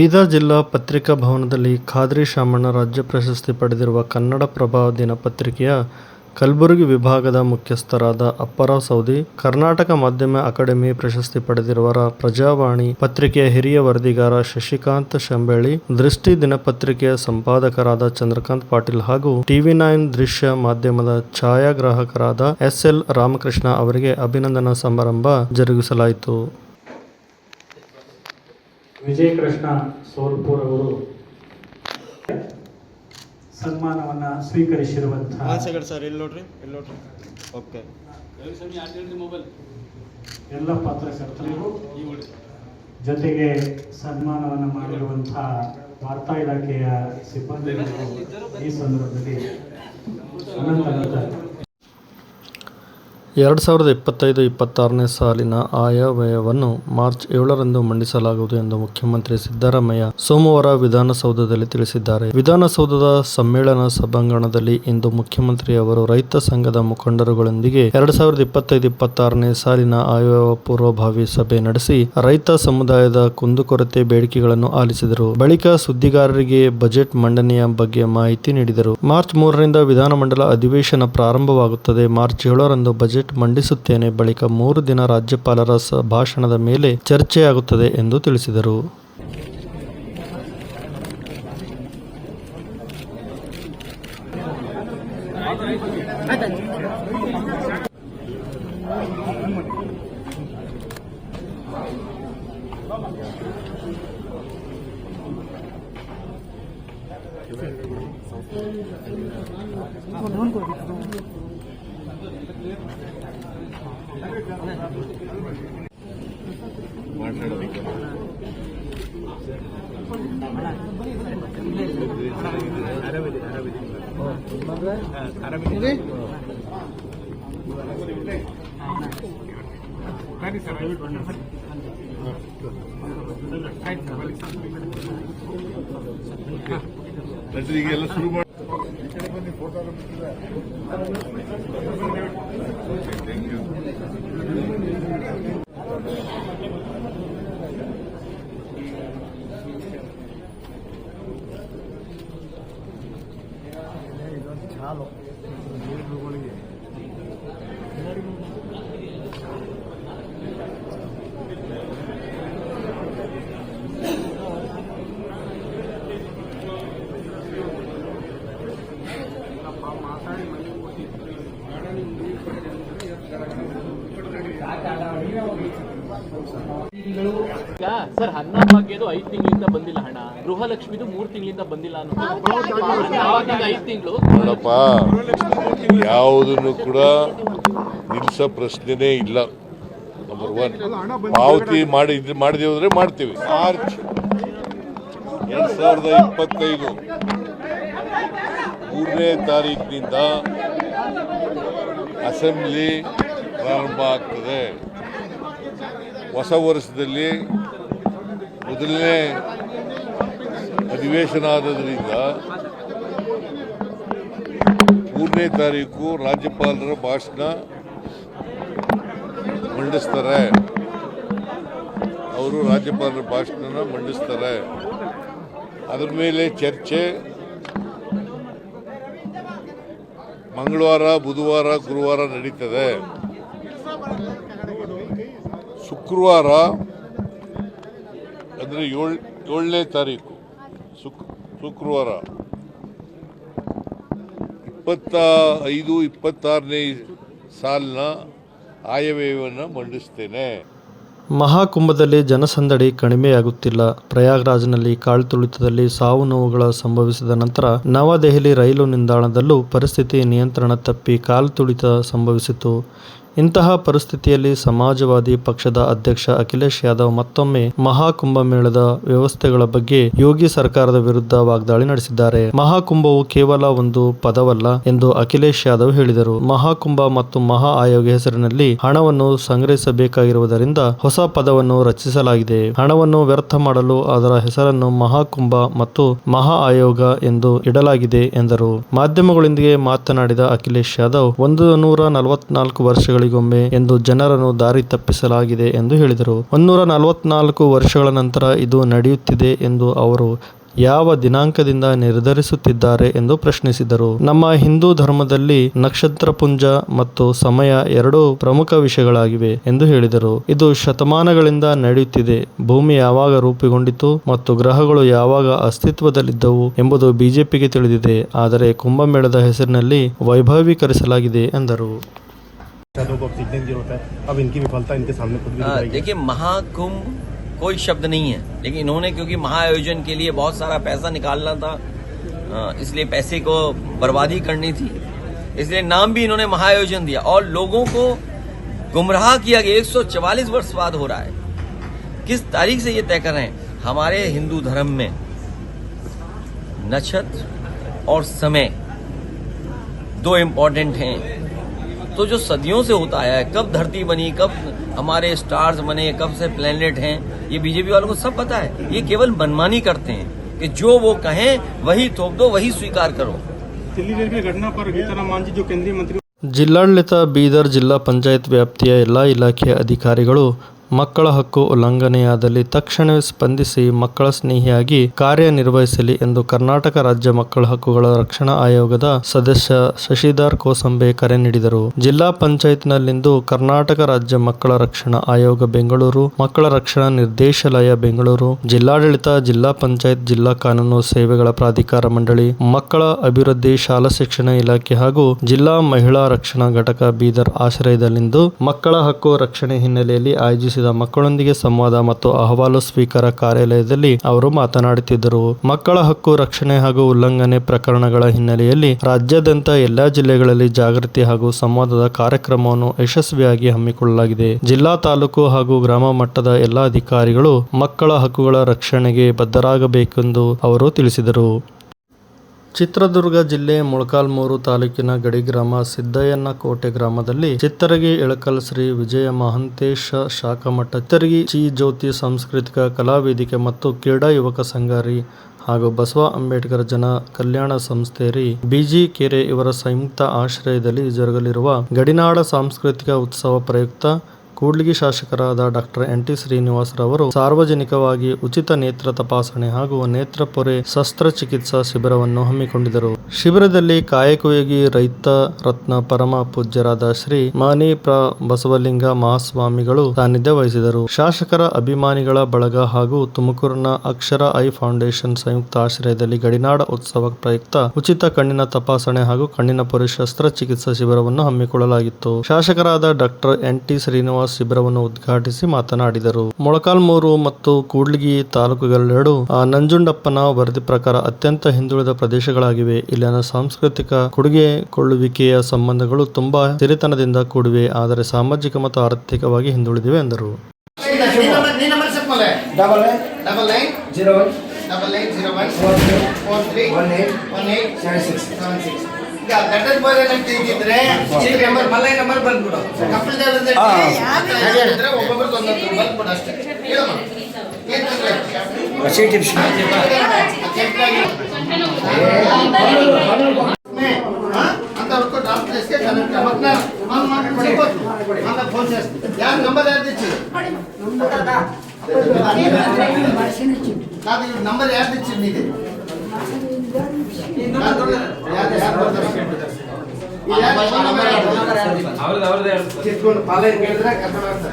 ಬೀದರ್ ಜಿಲ್ಲಾ ಪತ್ರಿಕಾ ಭವನದಲ್ಲಿ ಖಾದ್ರಿ ಶಾಮಣ್ಣ ರಾಜ್ಯ ಪ್ರಶಸ್ತಿ ಪಡೆದಿರುವ ಕನ್ನಡ ಕನ್ನಡಪ್ರಭ ದಿನಪತ್ರಿಕೆಯ ಕಲಬುರಗಿ ವಿಭಾಗದ ಮುಖ್ಯಸ್ಥರಾದ ಅಪ್ಪರಾವ್ ಸೌದಿ, ಕರ್ನಾಟಕ ಮಾಧ್ಯಮ ಅಕಾಡೆಮಿ ಪ್ರಶಸ್ತಿ ಪಡೆದಿರುವರ ಪ್ರಜಾವಾಣಿ ಪತ್ರಿಕೆಯ ಹಿರಿಯ ವರದಿಗಾರ ಶಶಿಕಾಂತ್ ಶಂಬೆಳಿ ದೃಷ್ಟಿ ದಿನಪತ್ರಿಕೆಯ ಸಂಪಾದಕರಾದ ಚಂದ್ರಕಾಂತ್ ಪಾಟೀಲ್ ಹಾಗೂ ಟಿವಿ ನೈನ್ ದೃಶ್ಯ ಮಾಧ್ಯಮದ ಛಾಯಾಗ್ರಾಹಕರಾದ ಎಸ್ ಎಲ್ ರಾಮಕೃಷ್ಣ ಅವರಿಗೆ ಅಭಿನಂದನಾ ಸಮಾರಂಭ ಜರುಗಿಸಲಾಯಿತು. ವಿಜಯಕೃಷ್ಣ ಸೋಲ್ಪುರ್ ಅವರು ಸನ್ಮಾನವನ್ನ ಸ್ವೀಕರಿಸಿರುವಂತಹ ಸರ್ ಇಲ್ಲಿ ನೋಡ್ರಿ ಇಲ್ಲಿ ನೋಡ್ರಿ. ಓಕೆ ಎಲ್ಲ ಪತ್ರಕರ್ತರಿಗೂ ಜೊತೆಗೆ ಸನ್ಮಾನವನ್ನು ಮಾಡಿರುವಂತಹ ವಾರ್ತಾ ಇಲಾಖೆಯ ಸಿಬ್ಬಂದಿಗಳು ಈ ಸಂದರ್ಭದಲ್ಲಿ ಅನಂತ ಎರಡು ಸಾವಿರದ ಇಪ್ಪತ್ತೈದು, ಇಪ್ಪತ್ತಾರನೇ ಸಾಲಿನ ಆಯವ್ಯಯವನ್ನು ಮಾರ್ಚ್ ಏಳರಂದು ಮಂಡಿಸಲಾಗುವುದು ಎಂದು ಮುಖ್ಯಮಂತ್ರಿ ಸಿದ್ದರಾಮಯ್ಯ ಸೋಮವಾರ ವಿಧಾನಸೌಧದಲ್ಲಿ ತಿಳಿಸಿದ್ದಾರೆ. ವಿಧಾನಸೌಧದ ಸಮ್ಮೇಳನ ಸಭಾಂಗಣದಲ್ಲಿ ಇಂದು ಮುಖ್ಯಮಂತ್ರಿ ಅವರು ರೈತ ಸಂಘದ ಮುಖಂಡರುಗಳೊಂದಿಗೆ ಎರಡು ಸಾವಿರದ ಇಪ್ಪತ್ತೈದು, ಇಪ್ಪತ್ತಾರನೇ ಸಾಲಿನ ಆಯವ್ಯಯ ಪೂರ್ವಭಾವಿ ಸಭೆ ನಡೆಸಿ ರೈತ ಸಮುದಾಯದ ಕುಂದುಕೊರತೆ ಬೇಡಿಕೆಗಳನ್ನು ಆಲಿಸಿದರು. ಬಳಿಕ ಸುದ್ದಿಗಾರರಿಗೆ ಬಜೆಟ್ ಮಂಡನೆಯ ಬಗ್ಗೆ ಮಾಹಿತಿ ನೀಡಿದರು. ಮಾರ್ಚ್ ಮೂರರಿಂದ ವಿಧಾನಮಂಡಲ ಅಧಿವೇಶನ ಪ್ರಾರಂಭವಾಗುತ್ತದೆ. ಮಾರ್ಚ್ ಏಳರಂದು ಬಜೆಟ್ ಮಂಡಿಸುತ್ತೇನೆ ಬಳಿಕ ಮೂರು ದಿನ ರಾಜ್ಯಪಾಲರ ಭಾಷಣದ ಮೇಲೆ ಚರ್ಚೆಯಾಗುತ್ತದೆ ಎಂದು ತಿಳಿಸಿದರು. ಈಗೆಲ್ಲ ಶುರು ಮಾಡಿ ಸರ್ ಅನ್ನ ಭಾಗ್ಯದು ಐದ್ ತಿಂಗಳಿಂದ ಬಂದಿಲ್ಲ ಹಣ. ಗೃಹಲಕ್ಷ್ಮಿದು ಮೂರ್ ತಿಂಗಳಿಂದ ಬಂದಿಲ್ಲ ಅನ್ನೋದು. ಐದ್ ತಿಂಗಳು? ನೋಡಪ್ಪ ಯಾವುದನ್ನು ಕೂಡ ನಿಲ್ಸೋ ಪ್ರಶ್ನೆನೇ ಇಲ್ಲ. ನಂಬರ್ ಒನ್ ಪಾವತಿ ಮಾಡಿ ಮಾಡಿದೆ ಮಾಡಿದೆವು ಅಂದ್ರೆ ಮಾಡ್ತೀವಿ. ಮಾರ್ಚ್ ಎರಡ್ ಸಾವಿರದ ಇಪ್ಪತ್ತೈದು ಮೂರನೇ ತಾರೀಕಿನಿಂದ ಅಸೆಂಬ್ಲಿ ಪ್ರಾರಂಭ ಆಗ್ತದೆ. ಹೊಸ ವರ್ಷದಲ್ಲಿ ಮೊದಲನೇ ಅಧಿವೇಶನ ಆದ್ದರಿಂದ ಮೂರನೇ ತಾರೀಕು ರಾಜ್ಯಪಾಲರ ಭಾಷಣ ಮಂಡಿಸ್ತಾರೆ. ಅವರು ರಾಜ್ಯಪಾಲರ ಭಾಷಣನ ಮಂಡಿಸ್ತಾರೆ. ಅದರ ಮೇಲೆ ಚರ್ಚೆ. ಮಂಗಳವಾರ, ಬುಧವಾರ, ಗುರುವಾರ ನಡೀತದೆ. ಶುಕ್ರವಾರ ಅಂದರೆ ಏಳು, ಏಳನೇ ತಾರೀಕು, ಶುಕ್, ಶುಕ್ರವಾರ. ಇಪ್ಪತ್ತ ಐದು, ಇಪ್ಪತ್ತಾರನೇ ಸಾಲಿನ ಆಯವ್ಯಯವನ್ನು ಮಂಡಿಸ್ತೇನೆ. ಮಹಾಕುಂಭದಲ್ಲಿ ಜನಸಂದಡಿ ಕಡಿಮೆಯಾಗುತ್ತಿಲ್ಲ. ಪ್ರಯಾಗ್ರಾಜ್ನಲ್ಲಿ ಕಾಲ್ತುಳಿತದಲ್ಲಿ ಸಾವು ನೋವುಗಳ ಸಂಭವಿಸಿದ ನಂತರ ನವದೆಹಲಿ ರೈಲು ನಿಲ್ದಾಣದಲ್ಲೂ ಪರಿಸ್ಥಿತಿ ನಿಯಂತ್ರಣ ತಪ್ಪಿ ಕಾಲ್ತುಳಿತ ಸಂಭವಿಸಿತು ಇಂತಹ ಪರಿಸ್ಥಿತಿಯಲ್ಲಿ ಸಮಾಜವಾದಿ ಪಕ್ಷದ ಅಧ್ಯಕ್ಷ ಅಖಿಲೇಶ್ ಯಾದವ್ ಮತ್ತೊಮ್ಮೆ ಮಹಾಕುಂಭಮೇಳದ ವ್ಯವಸ್ಥೆಗಳ ಬಗ್ಗೆ ಯೋಗಿ ಸರ್ಕಾರದ ವಿರುದ್ಧ ವಾಗ್ದಾಳಿ ನಡೆಸಿದ್ದಾರೆ. ಮಹಾಕುಂಭವು ಕೇವಲ ಒಂದು ಪದವಲ್ಲ ಎಂದು ಅಖಿಲೇಶ್ ಯಾದವ್ ಹೇಳಿದರು. ಮಹಾಕುಂಭ ಮತ್ತು ಮಹಾ ಆಯೋಗ ಹೆಸರಿನಲ್ಲಿ ಹಣವನ್ನು ಸಂಗ್ರಹಿಸಬೇಕಾಗಿರುವುದರಿಂದ ಹೊಸ ಪದವನ್ನು ರಚಿಸಲಾಗಿದೆ. ಹಣವನ್ನು ವ್ಯರ್ಥ ಮಾಡಲು ಅದರ ಹೆಸರನ್ನು ಮಹಾಕುಂಭ ಮತ್ತು ಮಹಾ ಆಯೋಗ ಎಂದು ಇಡಲಾಗಿದೆ ಎಂದರು. ಮಾಧ್ಯಮಗಳೊಂದಿಗೆ ಮಾತನಾಡಿದ ಅಖಿಲೇಶ್ ಯಾದವ್, ಒಂದು ನೂರ ನಲವತ್ನಾಲ್ಕು ವರ್ಷಗಳಿಂದ ವರ್ಷಗಳಿಗೊಮ್ಮೆ ಎಂದು ಜನರನ್ನು ದಾರಿ ತಪ್ಪಿಸಲಾಗಿದೆ ಎಂದು ಹೇಳಿದರು. ಮುನ್ನೂರ ನಲವತ್ನಾಲ್ಕು ವರ್ಷಗಳ ನಂತರ ಇದು ನಡೆಯುತ್ತಿದೆ ಎಂದು ಅವರು ಯಾವ ದಿನಾಂಕದಿಂದ ನಿರ್ಧರಿಸುತ್ತಿದ್ದಾರೆ ಎಂದು ಪ್ರಶ್ನಿಸಿದರು. ನಮ್ಮ ಹಿಂದೂ ಧರ್ಮದಲ್ಲಿ ನಕ್ಷತ್ರ ಪುಂಜ ಮತ್ತು ಸಮಯ ಎರಡೂ ಪ್ರಮುಖ ವಿಷಯಗಳಾಗಿವೆ ಎಂದು ಹೇಳಿದರು. ಇದು ಶತಮಾನಗಳಿಂದ ನಡೆಯುತ್ತಿದೆ. ಭೂಮಿ ಯಾವಾಗ ರೂಪುಗೊಂಡಿತು ಮತ್ತು ಗ್ರಹಗಳು ಯಾವಾಗ ಅಸ್ತಿತ್ವದಲ್ಲಿದ್ದವು ಎಂಬುದು ಬಿಜೆಪಿಗೆ ತಿಳಿದಿದೆ. ಆದರೆ ಕುಂಭಮೇಳದ ಹೆಸರಿನಲ್ಲಿ ವೈಭವೀಕರಿಸಲಾಗಿದೆ ಎಂದರು. शहरों को ऑक्सीजन की ज़रूरत है। अब इनकी विफलता इनके सामने खुद भी हाँ, है। देखिए महाकुंभ कोई शब्द नहीं है। लेकिन इन्होंने क्योंकि महाआयोजन के लिए बहुत सारा पैसा निकालना था इसलिए पैसे को बर्बादी करनी थी। इसलिए नाम भी इन्होंने महाआयोजन दिया। और लोगों को गुमराह किया गया 144 वर्ष बाद हो रहा है। किस तारीख से ये तय कर रहे हैं? हमारे हिंदू धर्म में नक्षत्र और समय दो इम्पोर्टेंट हैं। तो जो सदियों से होता आया है कब धरती बनी कब हमारे स्टार्स बने कब से प्लेनेट हैं ये बीजेपी वालों को सब पता है ये केवल मनमानी करते हैं कि जो वो कहें वही थोप दो वही स्वीकार करो दिल्ली रेलवे घटना पर गीताराम मांझी जो केंद्रीय मंत्री ಜಿಲ್ಲಾಡಳಿತ ಬೀದರ್ ಜಿಲ್ಲಾ ಪಂಚಾಯತ್ ವ್ಯಾಪ್ತಿಯ ಎಲ್ಲ ಇಲಾಖೆಯ ಅಧಿಕಾರಿಗಳು ಮಕ್ಕಳ ಹಕ್ಕು ಉಲ್ಲಂಘನೆಯಾದಲ್ಲಿ ತಕ್ಷಣವೇ ಸ್ಪಂದಿಸಿ ಮಕ್ಕಳ ಸ್ನೇಹಿಯಾಗಿ ಕಾರ್ಯನಿರ್ವಹಿಸಲಿ ಎಂದು ಕರ್ನಾಟಕ ರಾಜ್ಯ ಮಕ್ಕಳ ಹಕ್ಕುಗಳ ರಕ್ಷಣಾ ಆಯೋಗದ ಸದಸ್ಯ ಶಶಿಧರ್ ಕೋಸಂಬೆ ಕರೆ ನೀಡಿದರು. ಜಿಲ್ಲಾ ಪಂಚಾಯತ್ನಲ್ಲಿಂದು ಕರ್ನಾಟಕ ರಾಜ್ಯ ಮಕ್ಕಳ ರಕ್ಷಣಾ ಆಯೋಗ ಬೆಂಗಳೂರು, ಮಕ್ಕಳ ರಕ್ಷಣಾ ನಿರ್ದೇಶಾಲಯ ಬೆಂಗಳೂರು, ಜಿಲ್ಲಾಡಳಿತ, ಜಿಲ್ಲಾ ಪಂಚಾಯತ್, ಜಿಲ್ಲಾ ಕಾನೂನು ಸೇವೆಗಳ ಪ್ರಾಧಿಕಾರ ಮಂಡಳಿ, ಮಕ್ಕಳ ಅಭಿವೃದ್ಧಿ ಶಾಲಾ ಶಿಕ್ಷಣ ಇಲಾಖೆ ಹಾಗೂ ಜಿಲ್ಲಾ ಮಹಿಳಾ ರಕ್ಷಣಾ ಘಟಕ ಬೀದರ್ ಆಶ್ರಯದಲ್ಲಿಂದು ಮಕ್ಕಳ ಹಕ್ಕು ರಕ್ಷಣೆ ಹಿನ್ನೆಲೆಯಲ್ಲಿ ಆಯೋಜಿಸಿದ ಮಕ್ಕಳೊಂದಿಗೆ ಸಂವಾದ ಮತ್ತು ಅಹವಾಲು ಸ್ವೀಕಾರ ಕಾರ್ಯಾಲಯದಲ್ಲಿ ಅವರು ಮಾತನಾಡುತ್ತಿದ್ದರು. ಮಕ್ಕಳ ಹಕ್ಕು ರಕ್ಷಣೆ ಹಾಗೂ ಉಲ್ಲಂಘನೆ ಪ್ರಕರಣಗಳ ಹಿನ್ನೆಲೆಯಲ್ಲಿ ರಾಜ್ಯಾದ್ಯಂತ ಎಲ್ಲಾ ಜಿಲ್ಲೆಗಳಲ್ಲಿ ಜಾಗೃತಿ ಹಾಗೂ ಸಂವಾದದ ಕಾರ್ಯಕ್ರಮವನ್ನು ಯಶಸ್ವಿಯಾಗಿ ಹಮ್ಮಿಕೊಳ್ಳಲಾಗಿದೆ. ಜಿಲ್ಲಾ ತಾಲೂಕು ಹಾಗೂ ಗ್ರಾಮ ಮಟ್ಟದ ಎಲ್ಲಾ ಅಧಿಕಾರಿಗಳು ಮಕ್ಕಳ ಹಕ್ಕುಗಳ ರಕ್ಷಣೆಗೆ ಬದ್ಧರಾಗಬೇಕೆಂದು ಅವರು ತಿಳಿಸಿದರು. ಚಿತ್ರದುರ್ಗ ಜಿಲ್ಲೆ ಮೊಳಕಾಲ್ಮೂರು ತಾಲೂಕಿನ ಗಡಿ ಗ್ರಾಮ ಸಿದ್ದಯ್ಯನ ಕೋಟೆ ಗ್ರಾಮದಲ್ಲಿ ಚಿತ್ತರಗಿ ಇಳಕಲ್ ಶ್ರೀ ವಿಜಯ ಮಹಂತೇಶ ಶಾಖಮಠ ಚಿತ್ತರಗಿ ಚಿ ಜ್ಯೋತಿ ಸಾಂಸ್ಕೃತಿಕ ಕಲಾವೇದಿಕೆ ಮತ್ತು ಕ್ರೀಡಾ ಯುವಕ ಸಂಘರಿ ಹಾಗೂ ಬಸವ ಅಂಬೇಡ್ಕರ್ ಜನ ಕಲ್ಯಾಣ ಸಂಸ್ಥೆಯಲ್ಲಿ ಬಿಜಿ ಕೆರೆ ಇವರ ಸಂಯುಕ್ತ ಆಶ್ರಯದಲ್ಲಿ ಜರುಗಲಿರುವ ಗಡಿನಾಡ ಸಾಂಸ್ಕೃತಿಕ ಉತ್ಸವ ಪ್ರಯುಕ್ತ ಕೂಡ್ಲಿಗಿ ಶಾಸಕರಾದ ಡಾಕ್ಟರ್ ಎನ್ ಟಿ ಶ್ರೀನಿವಾಸರವರು ಸಾರ್ವಜನಿಕವಾಗಿ ಉಚಿತ ನೇತ್ರ ತಪಾಸಣೆ ಹಾಗೂ ನೇತ್ರ ಪೊರೆ ಶಸ್ತ್ರಚಿಕಿತ್ಸಾ ಶಿಬಿರವನ್ನು ಹಮ್ಮಿಕೊಂಡಿದ್ದರು. ಶಿಬಿರದಲ್ಲಿ ಕಾಯಕಯೋಗಿ ರೈತ ರತ್ನ ಪರಮ ಪೂಜ್ಯರಾದ ಶ್ರೀ ಮಾನಿ ಪ್ರ ಬಸವಲಿಂಗ ಮಹಾಸ್ವಾಮಿಗಳು ಸಾನ್ನಿಧ್ಯ ವಹಿಸಿದರು. ಶಾಸಕರ ಅಭಿಮಾನಿಗಳ ಬಳಗ ಹಾಗೂ ತುಮಕೂರಿನ ಅಕ್ಷರ ಐ ಫೌಂಡೇಶನ್ ಸಂಯುಕ್ತ ಆಶ್ರಯದಲ್ಲಿ ಗಡಿನಾಡ ಉತ್ಸವ ಪ್ರಯುಕ್ತ ಉಚಿತ ಕಣ್ಣಿನ ತಪಾಸಣೆ ಹಾಗೂ ಕಣ್ಣಿನ ಪೊರೆ ಶಸ್ತ್ರಚಿಕಿತ್ಸಾ ಶಿಬಿರವನ್ನು ಹಮ್ಮಿಕೊಳ್ಳಲಾಗಿತ್ತು. ಶಾಸಕರಾದ ಡಾಕ್ಟರ್ ಎನ್ ಟಿ ಶ್ರೀನಿವಾಸ್ ಶಿಬಿರವನ್ನು ಉದ್ಘಾಟಿಸಿ ಮಾತನಾಡಿದರು. ಮೊಳಕಾಲ್ಮೂರು ಮತ್ತು ಕೂಡ್ಲಿಗಿ ತಾಲೂಕುಗಳೆರಡು ನಂಜುಂಡಪ್ಪನ ವರದಿ ಪ್ರಕಾರ ಅತ್ಯಂತ ಹಿಂದುಳಿದ ಪ್ರದೇಶಗಳಾಗಿವೆ. ಇಲ್ಲಿನ ಸಾಂಸ್ಕೃತಿಕ ಕೊಡುಗೆ ಕೊಳ್ಳುವಿಕೆಯ ಸಂಬಂಧಗಳು ತುಂಬಾ ಸಿರಿತನದಿಂದ ಕೂಡಿವೆ. ಆದರೆ ಸಾಮಾಜಿಕ ಮತ್ತು ಆರ್ಥಿಕವಾಗಿ ಹಿಂದುಳಿದಿವೆ ಎಂದರು. ಗಡ್ಡದ ಬೋರೆ ಇದ್ರೆ ಈ ನಂಬರ್ ಮಲ್ಲೈ ನಂಬರ್ ಬಂದ್ಬಿಡು ಕಪ್ಪಲ್ ದೇವರದ್ದು ಹೇಳಿದ್ರೆ ಒಬ್ಬೊಬ್ರಿಗೆ ಒಂದೊಂದು ಬಂದ್ಬಿಡು ಅಷ್ಟೇ ಹೇಳಮ್ಮ ಏನ್ ತೊಂದ್ರೆ ಇಲ್ಲ. ಸೀಟ್ ಇರ್ಸಿ ಕೆಂಪಾಗಿ మే, ఆ? అంతవరకు డాక్టర్ చేస్తే కరెక్ట్ మగ్న మనం మాట్లాడుకోవచ్చు మన ఫోన్ చేస్తే యార్ నంబర్ యాడ్ ఇచ్చి కాదు ఈ ಅವ್ರದ್ದು ಪಾಲನೆ ಕೇಳಿದ್ರೆ ಕರ್ನಾಟಕ